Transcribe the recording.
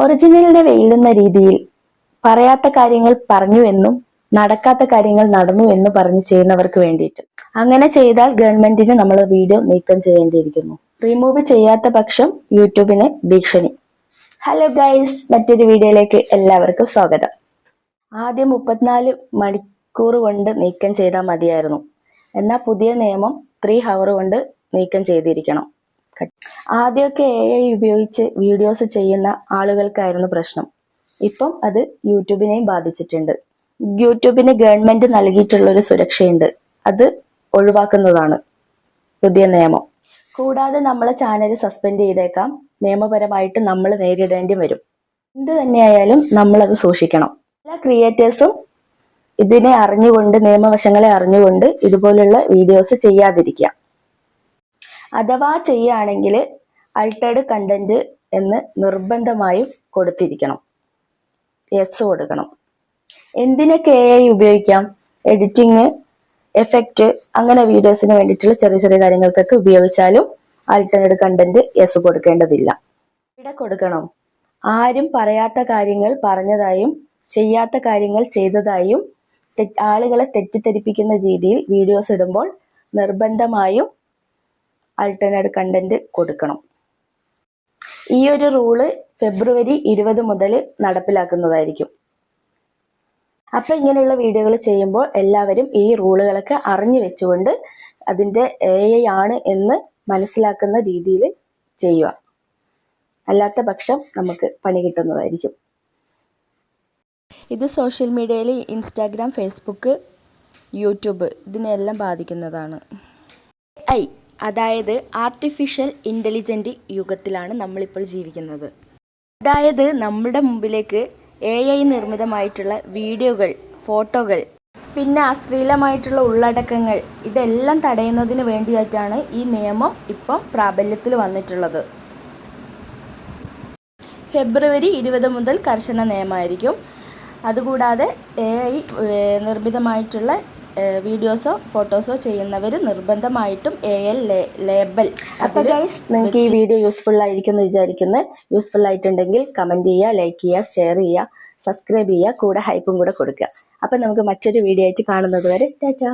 ഒറിജിനലിനെ വെല്ലുന്ന രീതിയിൽ പറയാത്ത കാര്യങ്ങൾ പറഞ്ഞു എന്നും നടക്കാത്ത കാര്യങ്ങൾ നടന്നു എന്ന് പറഞ്ഞ് ചെയ്യുന്നവർക്ക് വേണ്ടിയിട്ട്. അങ്ങനെ ചെയ്താൽ ഗവൺമെന്റിന് നമ്മൾ വീഡിയോ നീക്കം ചെയ്യേണ്ടിയിരിക്കുന്നു. റിമൂവ് ചെയ്യാത്ത പക്ഷം യൂട്യൂബിന് ഭീഷണി. ഹലോ ഗൈസ് മറ്റൊരു വീഡിയോയിലേക്ക് എല്ലാവർക്കും സ്വാഗതം. ആദ്യം മുപ്പത്തിനാല് മണിക്കൂർ കൊണ്ട് നീക്കം ചെയ്താൽ മതിയായിരുന്നു. എന്നാൽ പുതിയ നിയമം ത്രീ ഹവർ കൊണ്ട് നീക്കം ചെയ്തിരിക്കണം. ആദ്യമൊക്കെ എ ഐ ഉപയോഗിച്ച് വീഡിയോസ് ചെയ്യുന്ന ആളുകൾക്കായിരുന്നു പ്രശ്നം. ഇപ്പം അത് യൂട്യൂബിനെയും ബാധിച്ചിട്ടുണ്ട്. യൂട്യൂബിന് ഗവൺമെന്റ് നൽകിയിട്ടുള്ള ഒരു സുരക്ഷയുണ്ട്. അത് ഒഴിവാക്കുന്നതാണ് പുതിയ നിയമം. കൂടാതെ നമ്മളെ ചാനൽ സസ്പെൻഡ് ചെയ്തേക്കാം. നിയമപരമായിട്ട് നമ്മൾ നേരിടേണ്ടി വരും. എന്ത് തന്നെയായാലും നമ്മളത് സൂക്ഷിക്കണം. എല്ലാ ക്രിയേറ്റേഴ്സും ഇതിനെ അറിഞ്ഞുകൊണ്ട് നിയമവശങ്ങളെ അറിഞ്ഞുകൊണ്ട് ഇതുപോലുള്ള വീഡിയോസ് ചെയ്യാതിരിക്കുക. അഥവാ ചെയ്യുകയാണെങ്കിൽ അൾട്ടേഡ് കണ്ടന്റ് എന്ന് നിർബന്ധമായും കൊടുത്തിരിക്കണം. എസ് കൊടുക്കണം. എന്തിനൊക്കെ എ ഐ ഉപയോഗിക്കാം? എഡിറ്റിങ് എഫക്റ്റ് അങ്ങനെ വീഡിയോസിന് വേണ്ടിയിട്ടുള്ള ചെറിയ ചെറിയ കാര്യങ്ങൾക്കൊക്കെ ഉപയോഗിച്ചാലും ആൾട്ടർനേറ്റ് കണ്ടന്റ് എസ് കൊടുക്കേണ്ടതില്ല. ഇവിടെ കൊടുക്കണം. ആരും പറയാത്ത കാര്യങ്ങൾ പറഞ്ഞതായും ചെയ്യാത്ത കാര്യങ്ങൾ ചെയ്തതായും ആളുകളെ തെറ്റിദ്ധരിപ്പിക്കുന്ന രീതിയിൽ വീഡിയോസ് ഇടുമ്പോൾ നിർബന്ധമായും ആൾട്ടർനേറ്റ് കണ്ടന്റ് കൊടുക്കണം. ഈ ഒരു റൂൾ ഫെബ്രുവരി ഇരുപത് മുതൽ നടപ്പിലാക്കുന്നതായിരിക്കും. അപ്പൊ ഇങ്ങനെയുള്ള വീഡിയോകൾ ചെയ്യുമ്പോൾ എല്ലാവരും ഈ റൂളുകളൊക്കെ അറിഞ്ഞു വെച്ചുകൊണ്ട് അതിന്റെ എ ഐ ആണ് എന്ന് മനസ്സിലാക്കുന്ന രീതിയിൽ ചെയ്യുക. അല്ലാത്ത പക്ഷം നമുക്ക് പണി കിട്ടുന്നതായിരിക്കും. ഇത് സോഷ്യൽ മീഡിയയിൽ ഇൻസ്റ്റാഗ്രാം ഫേസ്ബുക്ക് യൂട്യൂബ് ഇതിനെല്ലാം ബാധിക്കുന്നതാണ്. ഐ അതായത് ആർട്ടിഫിഷ്യൽ ഇന്റലിജന്റ് യുഗത്തിലാണ് നമ്മളിപ്പോൾ ജീവിക്കുന്നത്. അതായത് നമ്മുടെ മുമ്പിലേക്ക് എ ഐ നിർമ്മിതമായിട്ടുള്ള വീഡിയോകൾ ഫോട്ടോകൾ പിന്നെ അശ്ലീലമായിട്ടുള്ള ഉള്ളടക്കങ്ങൾ ഇതെല്ലാം തടയുന്നതിന് വേണ്ടിയായിട്ടാണ് ഈ നിയമം ഇപ്പം പ്രാബല്യത്തിൽ വന്നിട്ടുള്ളത്. ഫെബ്രുവരി ഇരുപത് മുതൽ കർശന നിയമമായിരിക്കും. അതുകൂടാതെ എ ഐ നിർമ്മിതമായിട്ടുള്ള വീഡിയോസോ ഫോട്ടോസോ ചെയ്യുന്നവർ നിർബന്ധമായിട്ടും എ എൽ ലേബൽ അപ്പൊ ഗൈസ് നിങ്ങൾക്ക് ഈ വീഡിയോ യൂസ്ഫുൾ ആയിരിക്കും എന്ന് വിചാരിക്കുന്നു. യൂസ്ഫുൾ ആയിട്ടുണ്ടെങ്കിൽ കമന്റ് ചെയ്യുക ലൈക്ക് ചെയ്യുക ഷെയർ ചെയ്യുക സബ്സ്ക്രൈബ് ചെയ്യുക കൂടെ ഹൈപ്പും കൂടെ കൊടുക്കുക. അപ്പൊ നമുക്ക് മറ്റൊരു വീഡിയോ ആയിട്ട് കാണുന്നത് വരെ ടാറ്റാ.